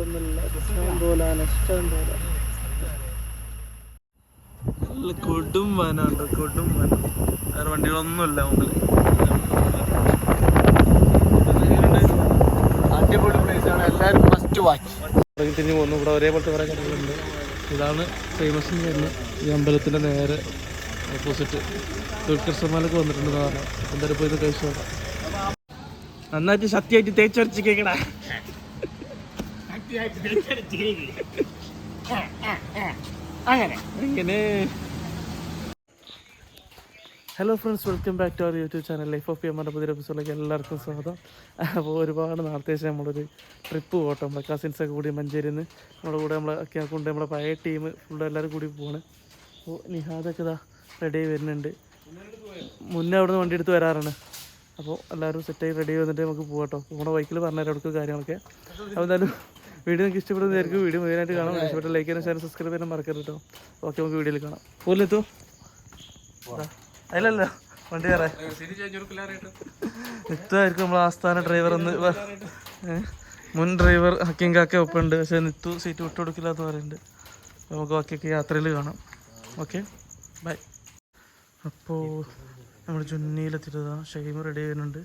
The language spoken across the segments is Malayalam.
ഫുഡൊന്നുമില്ല ഇഷ്ടം പോലാണ് ഇഷ്ടം പോലെ. നല്ല കൊടും വനുണ്ട് കൊടും വനം വേറെ വണ്ടികളൊന്നുമില്ല മുമ്പിൽ അടിപൊളി എല്ലാവരും ഫസ്റ്റ് വാച്ച് ഇറങ്ങി തിരിഞ്ഞ് പോകുന്നു ഇവിടെ ഒരേപോലത്തെ കുറേ കടകളുണ്ട്. ഇതാണ് ഫേമസ് എന്ന് ഈ അമ്പലത്തിന്റെ നേരെ ഓപ്പോസിറ്റ് ദുൽഖർസമാലൊക്കെ വന്നിട്ടുണ്ടെന്ന് വന്നിട്ടുണ്ട് പറഞ്ഞു എന്തായാലും പോയി ഇത് കഴിച്ചു നന്നായിട്ട് ശക്തിയായിട്ട് തേച്ചരച്ച് കേക്കടാ. അങ്ങനെ hello friends welcome back to our YouTube channel life of നമ്മുടെ പുതിയ എപ്പിസോഡിലേക്ക് എല്ലാവർക്കും സ്വാഗതം. അപ്പോൾ ഒരുപാട് നാളത്തെ ശേഷം നമ്മളൊരു ട്രിപ്പ് പോകട്ടെ. നമ്മുടെ കസിൻസൊക്കെ കൂടി മഞ്ചേരിയിൽ നിന്ന് നമ്മുടെ കൂടെ നമ്മളെ ഒക്കെ കൊണ്ട് നമ്മളെ പഴയ ടീം ഫുള്ള് എല്ലാവരും കൂടി പോവാണ് അപ്പോൾ നിഹാദൊക്കെ ഇതാ റെഡി വരുന്നുണ്ട്. മുന്നേ അവിടെ നിന്ന് വണ്ടി എടുത്ത് വരാറാണ്. അപ്പോൾ എല്ലാവരും സെറ്റായി റെഡി വന്നിട്ട് നമുക്ക് പോകട്ടോ. നമ്മുടെ ബൈക്കിൽ പറഞ്ഞുതരാം അവിടേക്ക് കാര്യങ്ങളൊക്കെ. അപ്പോൾ എന്തായാലും വീഡിയോ നിങ്ങൾക്ക് ഇഷ്ടപ്പെടുന്നതായിരിക്കും വീഡിയോ മുഴുവനായിട്ട് കാണാം. ഇഷ്ടപ്പെട്ട ലൈക്ക് ചെയ്യാനും ചാനൽ സബ്സ്ക്രൈബ് ചെയ്യാനും മറക്കരുത് കേട്ടോ ഓക്കെ നമുക്ക് വീഡിയോയിൽ കാണാം. പോലെത്തോ അല്ലല്ലോ. വണ്ടി വേറെ. നിത്തുമായിരിക്കും നമ്മൾ ആസ്ഥാന ഡ്രൈവർ ഒന്ന്? മുൻ ഡ്രൈവർ ഹക്കിം കാക്ക ഒപ്പുണ്ട് പക്ഷെ നിത്തു സീറ്റ് വിട്ടു കൊടുക്കില്ല എന്ന് പറയുന്നുണ്ട് നമുക്ക് ബാക്കിയൊക്കെ യാത്രയിൽ കാണാം. ഓക്കെ ബൈ അപ്പോൾ നമ്മൾ ജുന്നിയിലെത്തിയതാ. ഷെയ്മ് റെഡി ചെയ്യുന്നുണ്ട്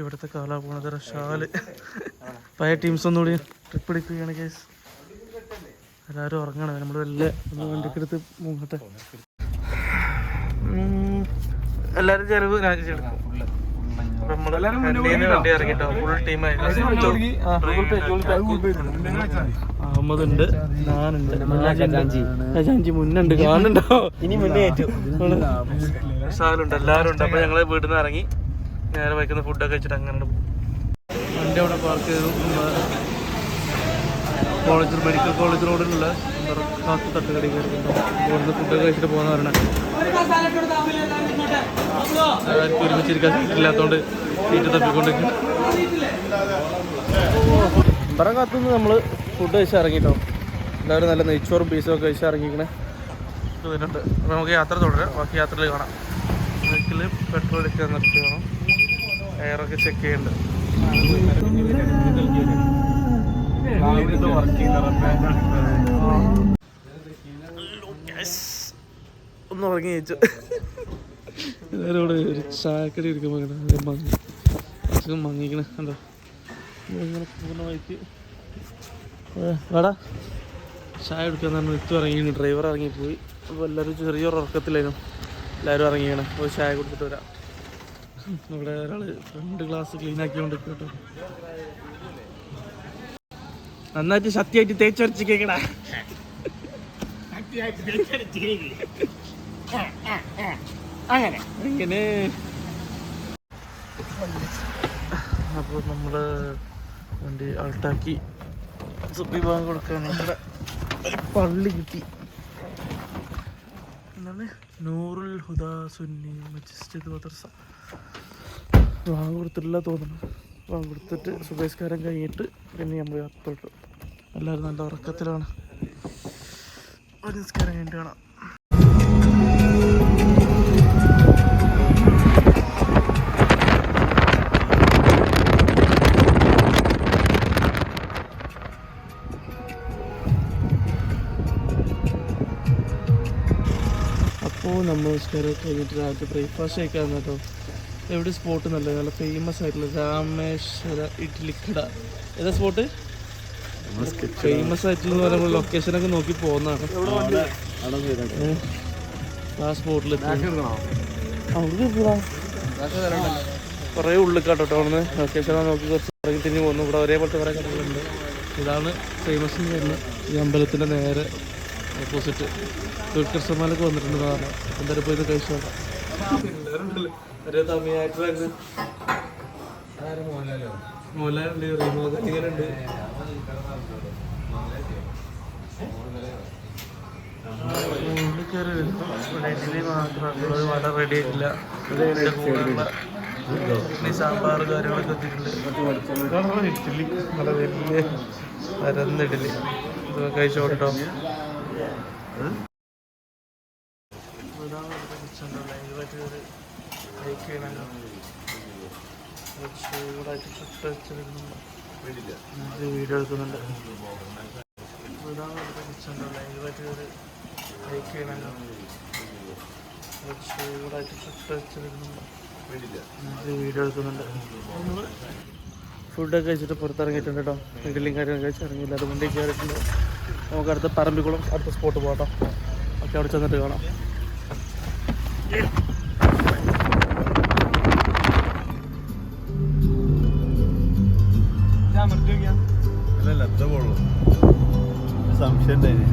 ഇവിടുത്തെ കാലാ പോണത് റഷാൽ പഴയ ടീംസ് ഒന്നുകൂടി ട്രിപ്പ് എടുക്കുകയാണ് കേസ് എല്ലാവരും ഉറങ്ങണം. നമ്മൾ വല്ല നമ്മൾ വണ്ടിക്കെടുത്ത് മുങ്ങട്ടെ. ഉം. എല്ലാരും ചെലവ് രാജിച്ചെടുക്കും വണ്ടി ഇറങ്ങിട്ടോ. ഫുൾ ടീമായിരുന്നു അഹമ്മദ് ഉണ്ട്. ഞാനുണ്ട് ഖജാഞ്ചി മുന്നുണ്ട്. കാണുന്നുണ്ടോ? ഇനി മുന്നേ സാലുണ്ട് എല്ലാവരും ഉണ്ട്. അപ്പൊ ഞങ്ങൾ വീട്ടിൽ നിന്ന് ഇറങ്ങി നേരെ വയ്ക്കുന്ന ഫുഡൊക്കെ വെച്ചിട്ട് അങ്ങനെ പോകും വണ്ടി അവിടെ പാർക്ക് കോളേജ് മെഡിക്കൽ കോളേജ് റോഡിലുള്ള കാത്തു തട്ടുകടി കയറിയിട്ടുണ്ട് ഇവിടുന്ന് ഫുഡൊക്കെ കഴിച്ചിട്ട് പോകുന്ന പറഞ്ഞാൽ ആർക്കും ഒരുമിച്ചിരിക്കാൻ സീറ്റില്ലാത്തതുകൊണ്ട് സീറ്റ് തപ്പിക്കൊണ്ടിരിക്കും ഇമ്പറം കാത്തുനിന്ന് നമ്മൾ ഫുഡ് കഴിച്ച് ഇറങ്ങിട്ടോ. എല്ലാവരും നല്ല നെയ്ച്ചോറും പീസും ഒക്കെ കഴിച്ച് ഇറങ്ങിക്കണേ വരുന്നുണ്ട്. അപ്പോൾ നമുക്ക് യാത്ര തുടരാം. ബാക്കി യാത്രയിൽ കാണാം. ബൈക്കിൽ പെട്രോൾ അടിക്കാൻ നിർത്തി വേണം എയറൊക്കെ ചെക്ക് ചെയ്യുന്നുണ്ട്. ഒന്ന് ഉറങ്ങി ചോദിച്ചു എല്ലാവരും ഇവിടെ ഒരു ചായക്കടി എടുക്കുമ്പോൾ മങ്ങി. അസുഖം മങ്ങിക്കണ. കണ്ടോ? ഇങ്ങനെ പോകുന്ന വഴിക്ക് വാടാ. ചായ എടുക്കാൻ തന്നെ എത്തു ഇറങ്ങി ഡ്രൈവർ ഇറങ്ങിപ്പോയി. അപ്പോൾ എല്ലാവരും ചെറിയൊരു ഉറക്കത്തിലായിരുന്നു. എല്ലാവരും ഇറങ്ങിയാണ്. ഒരു ചായ കൊടുത്തിട്ട് വരാം. ഇവിടെ ഒരാൾ രണ്ട് ഗ്ലാസ് ക്ലീൻ ആക്കിക്കൊണ്ട് കേട്ടോ. നന്നായിട്ട് ശക്തിയായിട്ട് തേച്ചരച്ച് കേക്കടാ അങ്ങനെ. ഇങ്ങനെ. അപ്പോൾ നമ്മൾ വണ്ടി ആൾട്ടാക്കി സുബി ബാങ്ക് കൊടുക്കാൻ ഒരു പള്ളി കിട്ടി. എന്താണ് നൂറുൽ ഹുദാ സുന്നി മജിസ്റ്റിദ് മദ്രസ. വാങ്ങ കൊടുത്തിട്ടില്ല തോന്നുന്നു. വാങ്ങ കൊടുത്തിട്ട് സുബേസ്കാരം കഴിഞ്ഞിട്ട് പിന്നെ നമ്മൾ അത്തോട്ട് എല്ലാവരും നല്ല ഉറക്കത്തിലാണ്. നിസ്കാരം കഴിഞ്ഞിട്ട് കാണാം. അപ്പോൾ നമ്മൾ നിസ്കാരം കഴിഞ്ഞിട്ട് രാവിലത്തെ ബ്രേക്ക്ഫാസ്റ്റ് കഴിക്കാൻ കേട്ടോ. എവിടെ സ്പോട്ട് നല്ല നല്ല ഫേമസ് ആയിട്ടുള്ള രാമേശ്വര ഇഡ്ലിക്കട ഏതാ സ്പോട്ട് ഫേമസ് ആയിട്ടുള്ള പറയുമ്പോൾ ലൊക്കേഷനൊക്കെ നോക്കി പോകുന്നതാണ് ആ സ്പോട്ടിൽ കുറേ ഉള്ളിൽ കേട്ടോ അവിടുന്ന്. ലൊക്കേഷൻ നോക്കി കുറച്ച് ഇറങ്ങി തിരിഞ്ഞ് പോകുന്നു ഇവിടെ ഒരേപോലത്തെ കുറേ കടകളുണ്ട്. ഇതാണ് ഫേമസ് എന്ന് പറയുന്നത് ഈ അമ്പലത്തിന്റെ നേരെ ഓപ്പോസിറ്റ് ദുൽഖർ സൽമാനൊക്കെ വന്നിട്ടുണ്ട് പറഞ്ഞു എന്തായാലും പോയി കഴിച്ചു. മോഹൻലാലുണ്ട് കയറി വരുന്നു. ഒരു വട റെഡി ആയിട്ടില്ല. സാമ്പാർ കാര്യങ്ങളൊക്കെ ഇതാണ് ഇഡ്ഡലി. നല്ല ഇഡ്ഡലി. ഇത് കഴിച്ചോട്ടോ. വീഡിയോ വീഡിയോ ഫുഡൊക്കെ കഴിച്ചിട്ട് പുറത്തിറങ്ങിയിട്ടുണ്ട് കേട്ടോ. ഇഡലിയും കാര്യങ്ങളും കഴിച്ച് ഇറങ്ങിയില്ല. അത് മുന്നേ കയറിയിട്ടുണ്ട് നമുക്ക് അടുത്ത പറമ്പിക്കുളം അടുത്ത സ്പോട്ട് പോകാം ഓക്കെ അവിടെ ചെന്നിട്ട് കാണാം. അല്ലല്ല അത്ര പോളൂ സംശയം ഉണ്ടായിന്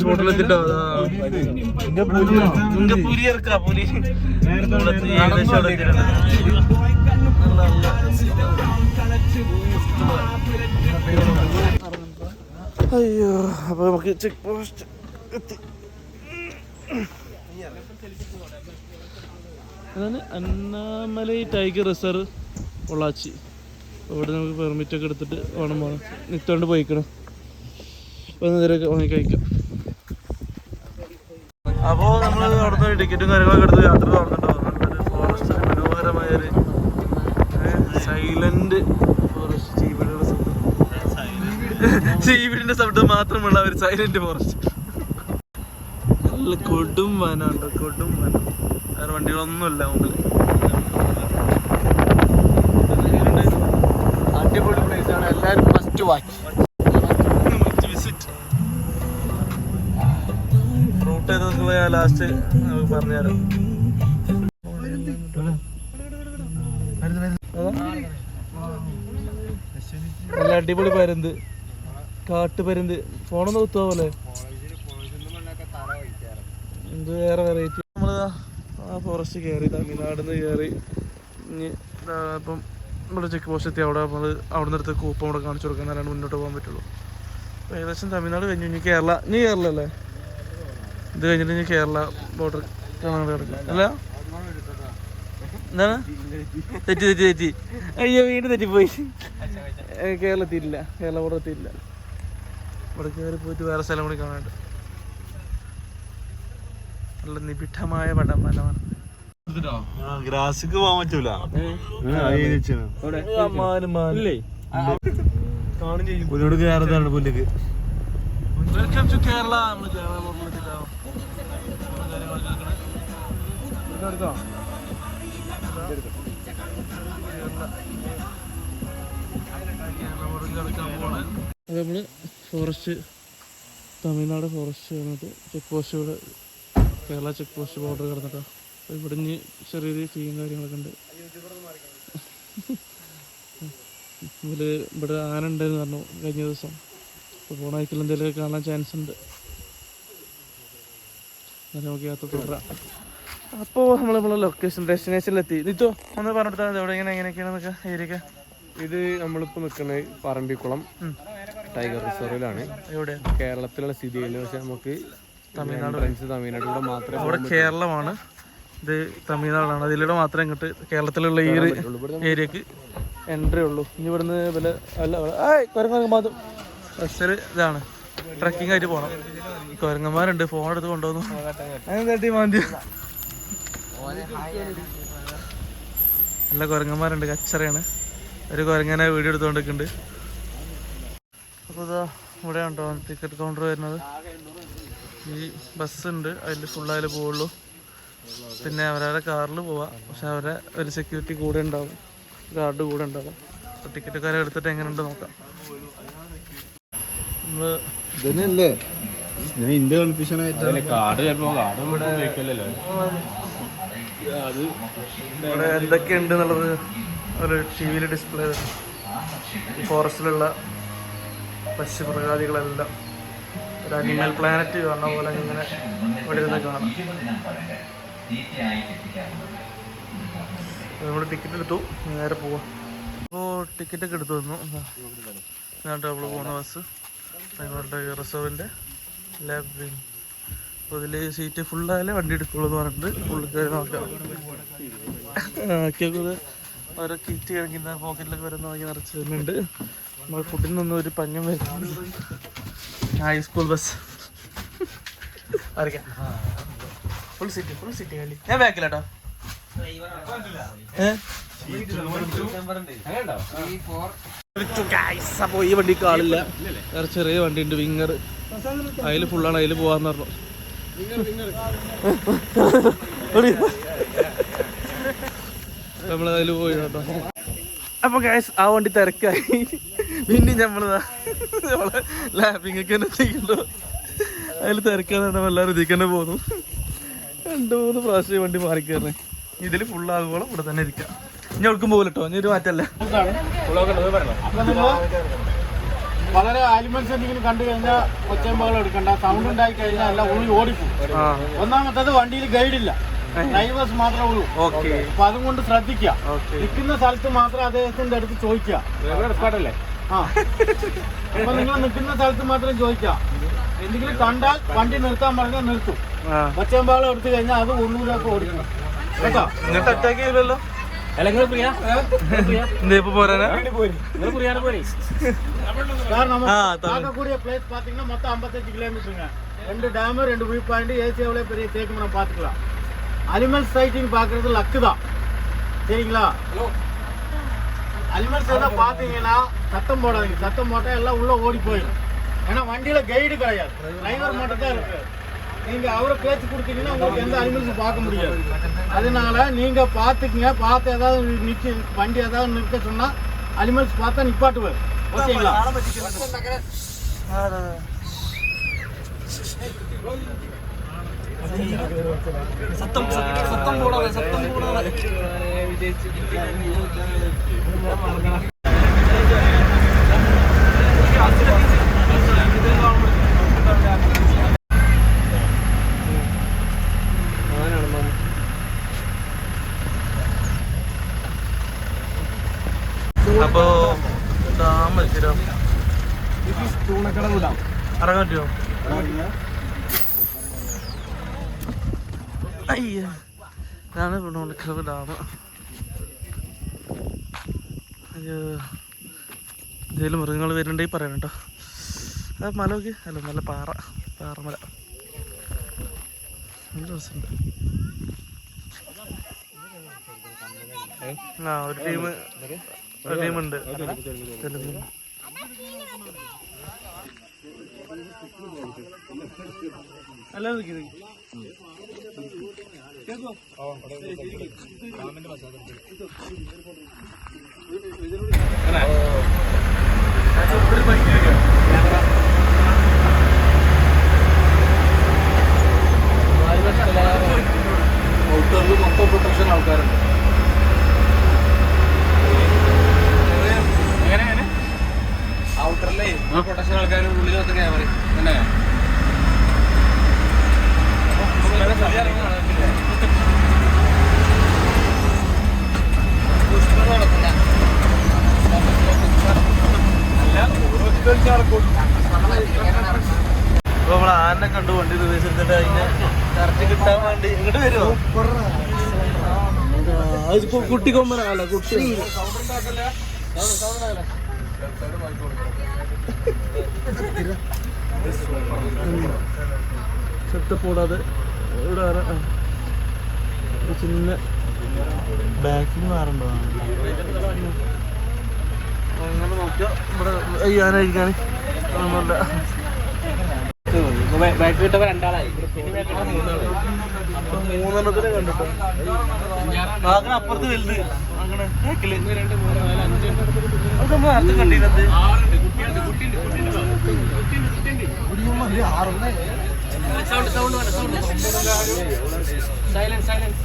സ്പോട്ടിലെത്തിട്ടോ പുരി ഇറക്കാ. അയ്യോ അപ്പൊ നമുക്ക് ചെക്ക് പോസ്റ്റ് എത്തി. അതാണ് അന്നാമലൈ ടൈഗർ റിസർവ് പൊള്ളാച്ചി. അവിടെ നമുക്ക് പെർമിറ്റ് ഒക്കെ എടുത്തിട്ട് വേണം പോകണം നിത്തോണ്ട് പോയിക്കണം. അപ്പോൾ നേരെ വാങ്ങി കഴിക്കാം അപ്പോൾ നമ്മൾ അവിടുന്ന് ടിക്കറ്റും കാര്യങ്ങളൊക്കെ എടുത്ത് യാത്ര തുറന്നിട്ട് ഫോറസ്റ്റ് സൈലന്റ് ഫോറസ്റ്റ് ചീവിടിന്റെ ശബ്ദം. മാത്രമുള്ള ഒരു സൈലന്റ് ഫോറസ്റ്റ് നല്ല കൊടും വനമുണ്ട് കൊടും വനം. വേറെ വണ്ടികളൊന്നുമില്ല മുമ്പിൽ. അടിപൊളി പ്ലേസ് ആണ്. എല്ലാവരും വാച്ച് നിങ്ങളെ ലാസ്റ്റ് നമുക്ക് പറഞ്ഞുതരാം. നല്ല അടിപൊളി പരുന്ത്. കാട്ടുപരുന്ത് ഫോണൊന്ന് കുത്തുക പോലെ. എന്ത് വേറെ വെറൈറ്റി നമ്മൾ ആ ഫോറസ്റ്റ് കയറി തമിഴ്നാട് നിന്ന് കയറി ഇനി ഇപ്പം നമ്മുടെ ചെക്ക് പോസ്റ്റ് എത്തി. അവിടെ നമ്മൾ അവിടെ നിന്ന് എടുത്ത് കൂപ്പം അവിടെ കാണിച്ചു കൊടുക്കാൻ മുന്നോട്ട് പോകാൻ പറ്റുള്ളൂ. ഏകദേശം തമിഴ്നാട് കഴിഞ്ഞു. ഇനി കേരള ഇനി കേരള അല്ലേ? ഇത് കഴിഞ്ഞിട്ട് ഇനി കേരള ബോർഡർ കാണാൻ കിടക്കും അല്ല? എന്താണ്? തെറ്റി തെറ്റി തെറ്റി. അയ്യോ വീണ്ടും തെറ്റിപ്പോയി. കേരളത്തിയില്ല കേരള ബോർഡർ എത്തിയില്ല ഇവിടെ കയറി പോയിട്ട് വേറെ സ്ഥലം കൂടി കാണാനുണ്ട്. നല്ല നിബിഡമായ പടം വനമാണ് ഗ്രാസിക്ക് പോകാൻ പറ്റൂല. മാന് ചെയ്യും. പുല്ലിക്ക് വെൽക്കം ടു കേരള നമ്മൾ കേരള നമ്മൾ ഫോറസ്റ്റ് തമിഴ്നാട് ഫോറസ്റ്റ് വന്നിട്ട് ചെക്ക് പോസ്റ്റ് ഇവിടെ കേരള ചെക്ക് പോസ്റ്റ് ബോർഡർ കിടന്നിട്ടോ. ഇവിടെ ഇനി ചെറിയൊരു ഫീയും കാര്യങ്ങളൊക്കെ ഉണ്ട്. ഇതിൽ ഇവിടെ ആന ഉണ്ടെന്ന് പറഞ്ഞു കഴിഞ്ഞ ദിവസം. അപ്പോൾ പോണ കാണാൻ ചാൻസ് ഉണ്ട്. നമുക്ക് യാത്ര തുടരാം അപ്പോൾ നമ്മൾ നമ്മളെ ലൊക്കേഷൻ ഡെസ്റ്റിനേഷനിലെത്തി നിത്തോ ഒന്ന് പറഞ്ഞെടുത്താൽ എവിടെ ഇങ്ങനെ എങ്ങനെയൊക്കെയാണെന്നൊക്കെ ഏരിയൊക്കെ ഇത് നമ്മളിപ്പോ നിൽക്കുന്നത് പറമ്പിക്കുളം ടൈഗർ റിസർവിലാണ്. എവിടെ? കേരളത്തിലുള്ള സ്ഥിതി പക്ഷെ നമുക്ക് തമിഴ്നാട്. ഫ്രണ്ട്സ് തമിഴ്നാട്ടിലൂടെ മാത്രമേ അവിടെ കേരളമാണ്. ഇത് തമിഴ്നാടാണ്. അതിലൂടെ മാത്രമേ ഇങ്ങോട്ട് കേരളത്തിലുള്ള ഈ ഒരു ഏരിയക്ക് എൻട്രി ഉള്ളൂ. ഇനി ഇവിടുന്ന് വില അല്ല കുരങ്ങ മാത്രം. ബസ്സിൽ ഇതാണ്. ട്രക്കിംഗ് ആയിട്ട് പോകണം കുരങ്ങന്മാരുണ്ട്. ഫോൺ എടുത്ത് കൊണ്ടുവന്നു. അങ്ങനെ തട്ടി മാന്തി നല്ല കുരങ്ങന്മാരുണ്ട് കച്ചറയാണ്. ഒരു കുരങ്ങനെ വീഡിയോ എടുത്തുകൊണ്ടിരിക്കുന്നുണ്ട്. അപ്പോൾ ഇതാ ഇവിടെ ഉണ്ടോ ടിക്കറ്റ് കൗണ്ടർ വരുന്നത്. ഈ ബസ് ഉണ്ട് അതിൽ ഫുള്ളായാലും പോവുള്ളൂ. പിന്നെ അവരവരെ കാറിൽ പോവാം. പക്ഷെ അവരെ ഒരു സെക്യൂരിറ്റി കൂടെ ഉണ്ടാവും. ഗാർഡ് കൂടെ ഉണ്ടാവും. അപ്പോൾ ടിക്കറ്റ് കാര്യം എടുത്തിട്ട് എങ്ങനെയുണ്ട് നോക്കാം. നമ്മൾ ഇന്ത്യ ഞാൻ ഇന്റെ കൺഫ്യൂഷൻ ആയിട്ട് കാർഡ് ചിലപ്പോ ഉപയോഗിക്കല്ലോ ഇവിടെ എന്തൊക്കെയുണ്ട് എന്നുള്ളത് ഒരു ടി വിയിൽ ഡിസ്പ്ലേ ഫോറസ്റ്റിലുള്ള പശുമൃഗാദികളെല്ലാം ഒരു അനിമൽ പ്ലാനറ്റ് കാണുന്ന പോലെ ഇങ്ങനെ ഇവിടെ ഇരുന്ന് കാണാം. നമ്മൾ ടിക്കറ്റ് എടുത്തു. നേരെ പോവാം. അപ്പോൾ ടിക്കറ്റൊക്കെ എടുത്തു തന്നു ഞാൻ നമ്മൾ പോകുന്ന ബസ് ഞങ്ങളുടെ റിസർവിന്റെ ലാബിങ് അപ്പോൾ ഇതിൽ സീറ്റ് ഫുള്ളായാലേ വണ്ടി എടുക്കുള്ളൂ എന്ന് പറഞ്ഞിട്ട് ഫുള്ള് നോക്കാം. ഓരോ കിറ്റ് കഴിക്കുന്ന പോക്കറ്റിലൊക്കെ വരുന്ന നോക്കി നിറച്ച് വരുന്നുണ്ട് നമ്മൾ ഫുഡിൽ നിന്നും ഒരു പഞ്ഞം വരുന്നുണ്ട്. ഹൈസ്കൂൾ ബസ് അറിയാം ഫുൾ സീറ്റ് ഫുൾ സീറ്റ് കളി ഞാൻ ബാക്കിലാട്ടോ അപ്പൊ ഈ വണ്ടി കാളില്ല വേറെ ചെറിയ വണ്ടി ഉണ്ട് വിങ്ങർ അതിൽ ഫുള്ളാണ് അതിൽ പോവാന്ന് പറഞ്ഞു. നമ്മൾ അതിൽ പോയി കേട്ടോ അപ്പൊ ഗ്യാസ് ആ വണ്ടി തിരക്കായി. പിന്നെ നമ്മൾ നമ്മളെ ഒക്കെ ചെയ്യണ്ടോ അതിൽ തിരക്കാണ് എല്ലാവരും ഇതിൽ തന്നെ പോന്നു. രണ്ട് മൂന്ന് പ്രാവശ്യം വണ്ടി ഇതിൽ ഇതിൽ ഫുള്ളാകുമ്പോഴും ഇവിടെ തന്നെ ഇരിക്കാം. ഇനി ഒടുക്കും പോകില്ല കേട്ടോ ഇനി ഒരു മാറ്റല്ല. വളരെ ആലിമെന്റ്സ് എന്തെങ്കിലും കണ്ടു കഴിഞ്ഞാൽ ഒച്ചയമ്പകൾ എടുക്കണ്ട. സൗണ്ട് ഉണ്ടായി കഴിഞ്ഞാൽ എല്ലാം ഉള്ളി ഓടിപ്പോകും ആ. ഒന്നാമത്തത് വണ്ടിയിൽ ഗൈഡ് ഇല്ല. ഡ്രൈവേഴ്സ് മാത്രമേ ഉള്ളൂ. ഓക്കെ. അപ്പൊ അതും കൊണ്ട് ശ്രദ്ധിക്കുക നിൽക്കുന്ന സ്ഥലത്ത് മാത്രം അദ്ദേഹത്തിന്റെ അടുത്ത് ചോദിക്കുക ആ. അപ്പൊ നിങ്ങൾ നിൽക്കുന്ന സ്ഥലത്ത് മാത്രം ചോദിക്കാം. എന്തെങ്കിലും കണ്ടാൽ വണ്ടി നിർത്താൻ പറഞ്ഞാൽ നിർത്തും. ഒച്ചയമ്പാളം എടുത്തു കഴിഞ്ഞാൽ അത് ഉള്ളൂരൊക്കെ ഓടിക്കണം കേട്ടോ? ഇങ്ങോട്ട് അറ്റാക്ക് ചെയ്യില്ലല്ലോ പോരാ ഇപ്പൊ പോരാനാ? കാരണം ஆ, தமிழ். பார்க்கக்கூடிய பிளேஸ் பாத்தீங்கன்னா மொத்தம் 55 கிலோமீட்டருங்க ரெண்டு டேம் ரெண்டு வியூ பாயிண்ட் ஏசி எவ்வளவு பெரிய தேக்கு நம்ம பாத்துக்கலாம் அனிமல் சைட்டிங் பாக்குறது லக்கு தான். சரிங்களா? அனிமல்ஸ் எல்லாம் பாத்தீங்கன்னா சத்தம் போடாதீங்க. சத்தம் போட்டா எல்லாம் உள்ள ஓடி போயிடும். ஏன்னா வண்டியில கைடு கிடையாது. டிரைவர் மட்டும் தான் இருக்கு. நீங்க அவரை பேச்சு கொடுத்தீங்கன்னா உங்களுக்கு எந்த அனிமல்ஸும் பார்க்க முடியாது. அதனால நீங்க பாத்துக்குங்க பார்த்து ஏதாவது நிக்க வண்டி ஏதாவது நிறுத்த சொன்னா அனிமல்ஸ் பார்த்தா நிப்பாட்டுவார். ஓகேங்களா சத்தம் சத்தம் போடாத சத்தம் போடாத അയ്യ. മൃഗങ്ങൾ വരുന്നുണ്ടെങ്കിൽ പറയണം കേട്ടോ. അത് മല നോക്കി. അല്ല നല്ല പാറ. പാറമല നല്ല രസമുണ്ട്. ആ ഒരു ടീം. ഒരു ടീമുണ്ട്. തെലുങ്ക് അല്ല നോക്കി അതിനെ കറക്റ്റ് കിട്ടാൻ വേണ്ടി ഇങ്ങോട്ട് വരുമോ അതിപ്പോ കുട്ടി കുട്ടി. ഇവിടെ ചിന്ന ബാക്കിൽ മാറണ്ടോ അങ്ങനെ നോക്കിയാ ഇവിടെ അയ്യാനായിരിക്കാണ് ഒന്നുമില്ല. ബാക്ക് കിട്ടപ്പോ രണ്ടാളായി. ഇപ്പൊ മൂന്നെണ്ണത്തിനെ കണ്ടിട്ടോ. അങ്ങനെ അപ്പുറത്ത് വലുത്. അങ്ങനെ ബാക്കിൽ അത് നമ്മൾ നേരത്തെ കണ്ടിരുന്നത് സൗണ്ട് സൗണ്ട് വേണ്ട സൗണ്ട് സൈലൻസ് സൈലൻസ്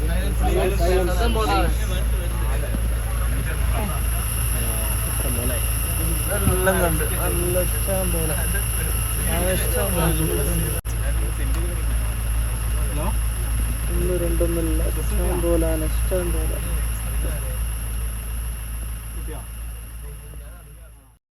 എല്ലാം കണ്ട് നല്ല ഇഷ്ടം പോലെ. ഒന്ന് രണ്ടൊന്നുമില്ല. ഇഷ്ടം പോലെ ഇഷ്ടം പോലെ.